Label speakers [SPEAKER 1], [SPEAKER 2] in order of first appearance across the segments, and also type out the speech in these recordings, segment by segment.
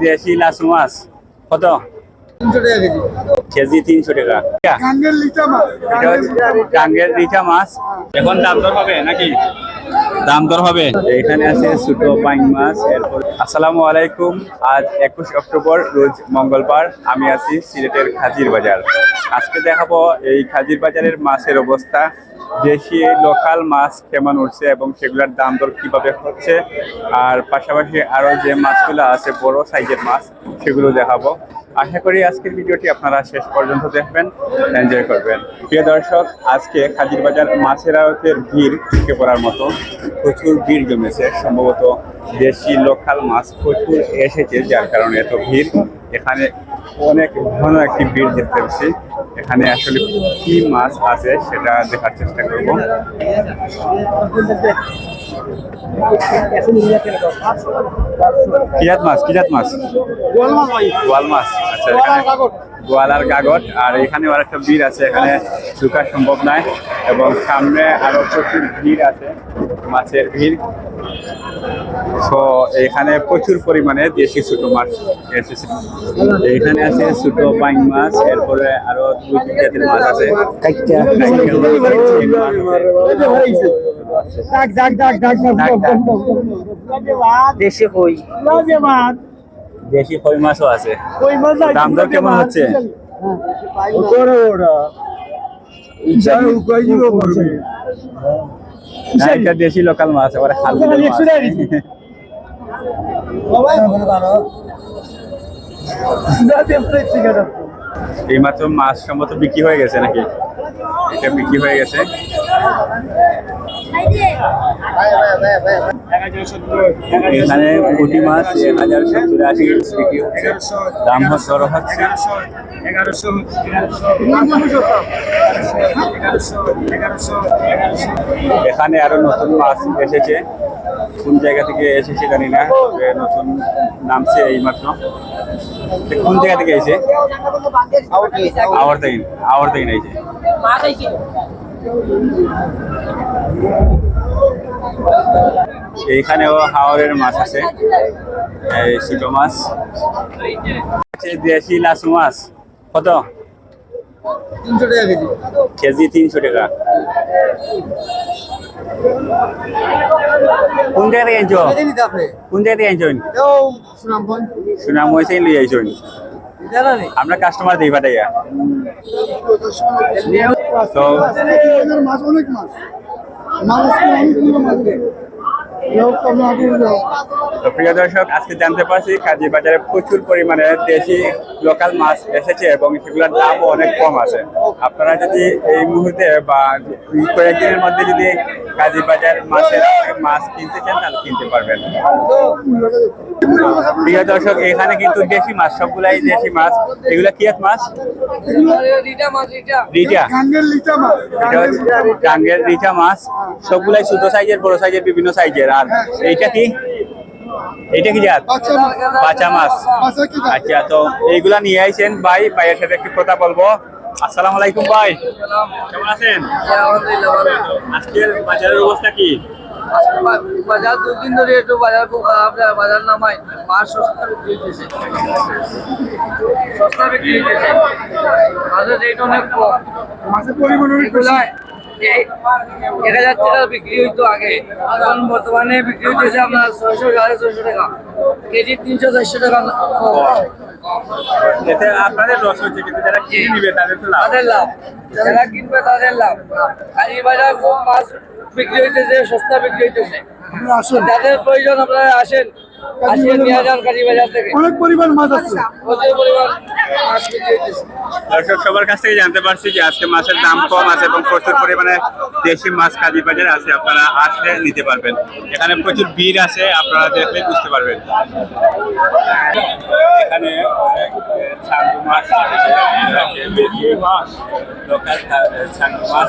[SPEAKER 1] দেশি লাসু মাছ। কত?
[SPEAKER 2] কেজি।
[SPEAKER 1] তিনশো টাকা।
[SPEAKER 2] গাঙ্গের লিটা মাছ।
[SPEAKER 1] এখন দাম দর হবে নাকি? দাম দর হবে? এখানে আছে ছোট পাইন মাছ, এরপর আসসালামু আলাইকুম। আজ একুশ অক্টোবর, রোজ মঙ্গলবার। আমি আছি সিলেটের খাজির বাজার। আজকে দেখাবো এই খাজির বাজারের মাছের অবস্থা। দেশি লোকাল মাছ কেমন উঠছে এবং সেগুলোর দাম দর কীভাবে হচ্ছে। আর পাশাপাশি আরও যে মাছগুলো আছে, বড় সাইজের মাছ, সেগুলো দেখাবো। আশা করি আজকের ভিডিওটি আপনারা শেষ পর্যন্ত দেখবেন। এনজয় করবেন। প্রিয় দর্শক, আজকে খাজির বাজার মাছের আড়তের ভিড় ঢুকে পড়ার মতো প্রচুর ভিড় জমেছে। সম্ভবত দেশি লোকাল মাছ প্রচুর এসেছে, যার কারণে এত ভিড়। এখানে অনেক ঘন একটি ভিড় দেখতে পাচ্ছি। এখানে আসলে কি মাছ আছে সেটা দেখার চেষ্টা করব। কিরাত মাছ কিরাত মাছ। গোয়াল মাছ আচ্ছা এখানে গোয়াল আর আর এখানে আর একটা ভিড় আছে এখানে ঢুকা সম্ভব নয় এবং সামনে আরও প্রচুর ভিড় আছে মাছের ভিড়। তো এখানে প্রচুর পরিমাণে দেশি ছোট মাছ এসেছে। এখানে আছে ছোট বাইং মাছ এরপরে আরও দুই তিন জাতের মাছ আছে।
[SPEAKER 2] ডাক ডাক ডাক ডাক
[SPEAKER 3] দেশে কই?
[SPEAKER 1] দেশি কই মাছও আছে। দাম দর কেমন হচ্ছে? এটা দেশি লোকাল মাছ এবারে খাল। এই মাত্র মাছ সম্ভবত বিক্রি হয়ে গেছে নাকি? এটা বিক্রি হয়ে গেছে। এখানে পুঁটি মাছ এক হাজার সত্তর আশি বিক্রি হচ্ছে। দাম দর হচ্ছে। এখানে আরও নতুন মাছ এসেছে। কোন জায়গা থেকে এসেছে জানি না তবে নতুন নামছে এই মাত্র। কোন জায়গা থেকে এসে আওয়ার থেকে আওয়ার থেকে এসে এইখানেও হাওরের মাছ আছে এই ছোট মাছ। আছে দেশি লাসু মাছ কত?
[SPEAKER 2] তিনশো টাকা কেজি।
[SPEAKER 1] কেজি তিনশো টাকা। কোন জায়গা থেকে আনছো? কোন জায়গা থেকে আনছো? সুনাম হয়েছে লিয়ে আইছো। আমরা কাস্টমার দিই পাঠাইয়া। তো তো প্রিয় দর্শক আজকে জানতে পারছি কাজী বাজারে প্রচুর পরিমাণে দেশি লোকাল মাছ এসেছে এবং সেগুলোর দামও অনেক কম আছে। আপনারা যদি এই মুহূর্তে বা কয়েকদিনের মধ্যে যদি কাজী বাজার মাছের মাছ কিনতে চান তাহলে কিনতে পারবেন। প্রিয় দর্শক এখানে কিন্তু দেশি মাছ সবগুলাই দেশি মাছ। এগুলা কি এক মাছ? রিটা টাঙ্গের রিটা মাছ। সবগুলাই ছোট সাইজের বড় সাইজের বিভিন্ন সাইজের। আর এইটা কি? এইটা কি জাত?
[SPEAKER 2] বাচ্চা মাছ?
[SPEAKER 1] আচ্ছা তো এইগুলা নিয়ে আইছেন ভাই। ভাইয়ের সাথে একটু কথা বলব। আসসালামু আলাইকুম ভাই। কেমন আছেন? আজকের বাজারের অবস্থা কি?
[SPEAKER 3] বাজার দুই দিন ধরে একটু বাজার খুব খারাপ যায় বাজার নামায় মাছ সস্তা বিক্রি হইতেছে। সস্তা বিক্রি হইতেছে। মাছের রেট অনেক কম।
[SPEAKER 2] মাছের পরিমাণ অনেক
[SPEAKER 3] এক হাজার টাকা বিক্রি হইতো আগে। এখন বর্তমানে বিক্রি হইতেছে আপনার ছয়শো সাড়ে ছয়শো টাকা। কেজি তিনশো চারশো টাকা
[SPEAKER 1] এতে আপনাদের লস হচ্ছে কিন্তু যারা কিনে নিবে তাদের তো লাভ।
[SPEAKER 3] তাদের লাভ। যারা কিনবে তাদের লাভ। আর এই বাজার খুব মাছ বিক্রি হইতেছে সস্তা বিক্রি হইতেছে। যাদের প্রয়োজন আপনারা আসেন।
[SPEAKER 2] অনেক পরিমাণ মাছ আছে।
[SPEAKER 3] হইতেছে।
[SPEAKER 1] দর্শক সবার কাছ থেকে জানতে পারছি যে আজকে মাছের দাম কম আছে এবং প্রচুর পরিমাণে দেশি মাছ কাজী বাজারে আছে। আপনারা আসলে নিতে পারবেন। এখানে প্রচুর ভিড় আছে আপনারা দেখলে বুঝতে পারবেন। এখানে ছাঙ্গু মাছ লোকাল ছাঙ্গু মাছ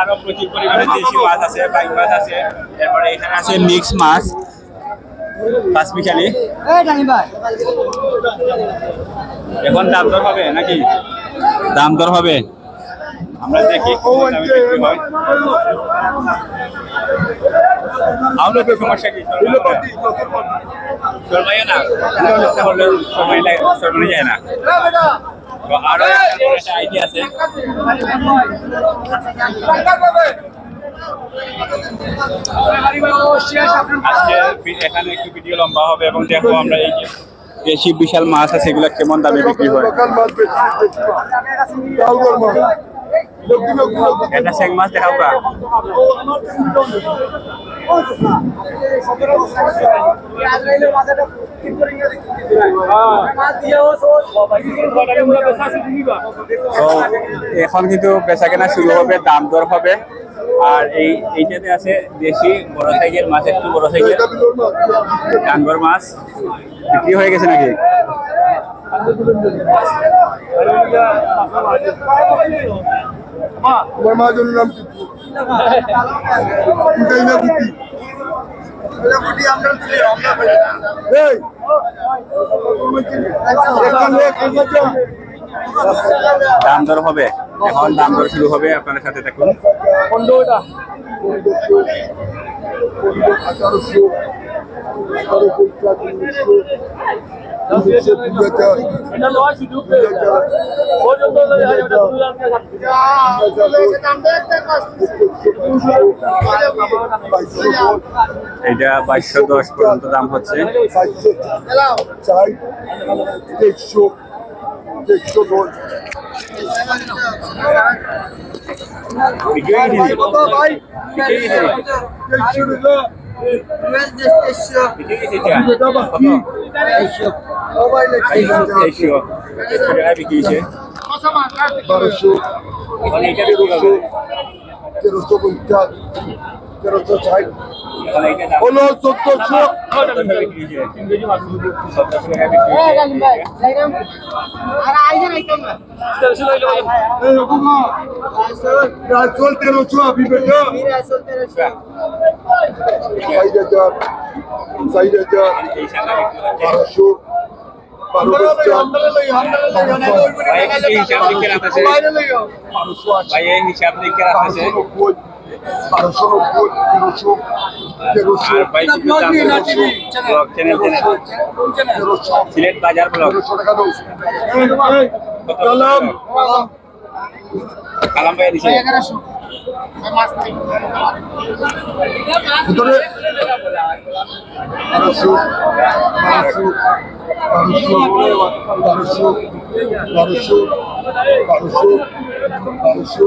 [SPEAKER 1] আরও প্রচুর পরিমাণে দেশি মাছ আছে বাইক মাছ আছে এখানে আছে মিক্স মাছ। এখন দাম দর হবে নাকি? দাম দর হবে? আমরা দেখি আমরা তো সমস্যা কি সরমাইয়া না তাহলে লাগে সময় যায় না। তো আরও একটা আইডিয়া আছে। আজকে এখানে একটু ভিডিও লম্বা হবে এবং দেখব আমরা এই যে দেশি বিশাল মাছ আছে এগুলা কেমন দামে বিক্রি হয়।
[SPEAKER 2] বেশি কালগর মাছ
[SPEAKER 1] দেখাও কা এখন কিন্তু বেচা কেনা শুরু হবে, দাম দর হবে। আর এই, এইটাতে আছে দেশি বড় সাইজের মাছ, একটু বড়
[SPEAKER 2] এটা মাছ
[SPEAKER 1] ডাঙ্গর মাছ। বিক্রি হয়ে গেছে নাকি?
[SPEAKER 2] আমার মা জন্য নাম
[SPEAKER 1] দাম দর হবে। এখন দাম দর শুরু হবে আপনার সাথে দেখুন।
[SPEAKER 2] আঠারোশো আঠারোশো
[SPEAKER 1] এটা বাইশশো দশ পর্যন্ত দাম হচ্ছে। বিক্রি Barışo. Barışo. Barışo. Barışo.
[SPEAKER 2] তেরোশো ষাট হলো চোদ্দশো বারোশো
[SPEAKER 1] আছে
[SPEAKER 2] বারোশো নব্বই তেরোশো।
[SPEAKER 1] বাজার
[SPEAKER 2] তেরোশো। টাকা দাম বারোশো বারোশো।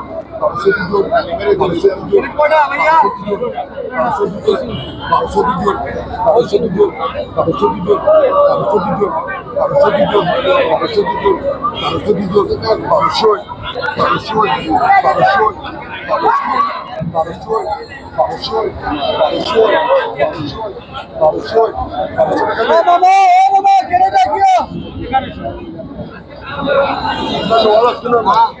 [SPEAKER 2] বারোশো দুটো বারোশো দুটো বারোশো দুটো বারোশো দুটো বারোশো দুটো বারোশো দুটো বারোশো দুটো বারোশো দুটো বারোশো দুটো বারোশো দুটো বারোশো বারোশো বারোশো বারোশো বারোশো বারোশো বারোশো বারোশো বারোশো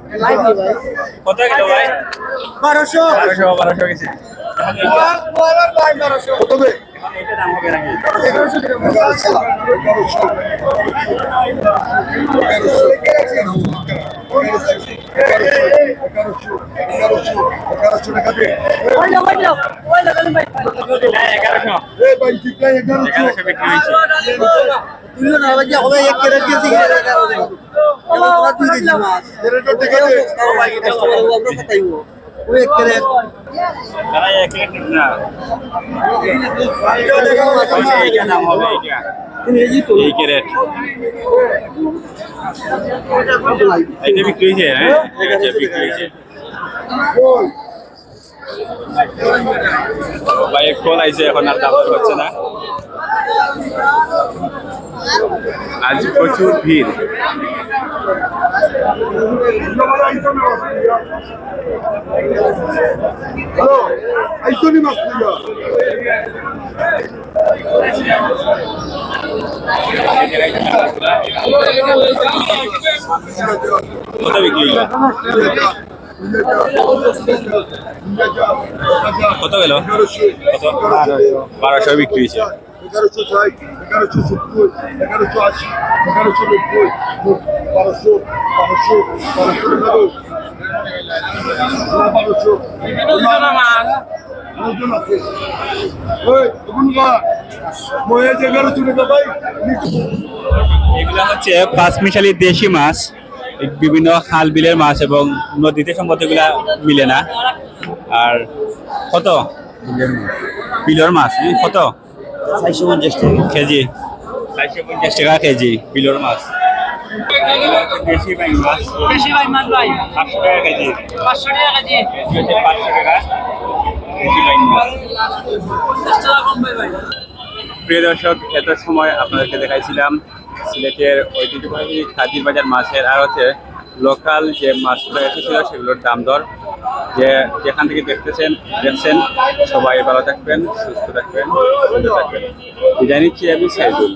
[SPEAKER 1] কত কিলো ভাই
[SPEAKER 2] বারোশো
[SPEAKER 1] বারোশো বারোশো গেছে এগারোশো এগারোশো বিক্রি হয়েছে এটা বিক্রি হয়েছে হ্যাঁ বিক্রি হয়েছে ভাই কল আইছে এখন আর দাম হচ্ছে না আজ প্রচুর ভিড়।
[SPEAKER 2] হ্যালো আইসনি মাছ
[SPEAKER 1] কত গেল? বারোশো বিক্রি হয়েছে।
[SPEAKER 2] এগারোশো ষাট, এগারোশো সত্তর, এগারোশো আশি, এগারোশো নব্বই বারোশো আছে। ওই ভাই।
[SPEAKER 1] এগুলো হচ্ছে পাঁচ মিশালি দেশি মাছ বিভিন্ন খাল বিলের মাছ এবং নদীতে সম্ভবত এগুলা মিলে না। আর কত? বিলের মাছ। কত?
[SPEAKER 3] চারশো পঞ্চাশ টাকা।
[SPEAKER 1] কেজি। চারশো পঞ্চাশ টাকা কেজি বিলের মাছ। দেশি বাইং মাছ।
[SPEAKER 3] ভাই মাছ ভাই।
[SPEAKER 1] পাঁচশো টাকা কেজি।
[SPEAKER 3] পাঁচশো টাকা কেজি।
[SPEAKER 1] কেজি হচ্ছে পাঁচশো টাকা। দেশি মাছ।
[SPEAKER 3] ভাই ভাই।
[SPEAKER 1] প্রিয় দর্শক এত সময় আপনাদেরকে দেখাইছিলাম সিলেটের ঐতিহ্যবাহী খাদির বাজার মাছের আর হচ্ছে লোকাল যে মাছগুলো এসেছিল সেগুলোর দাম দর। যে যেখান থেকে দেখতেছেন দেখছেন সবাই ভালো থাকবেন সুস্থ থাকবেন সুন্দর থাকবেন। বিদায় নিচ্ছি আমি সাইদুল।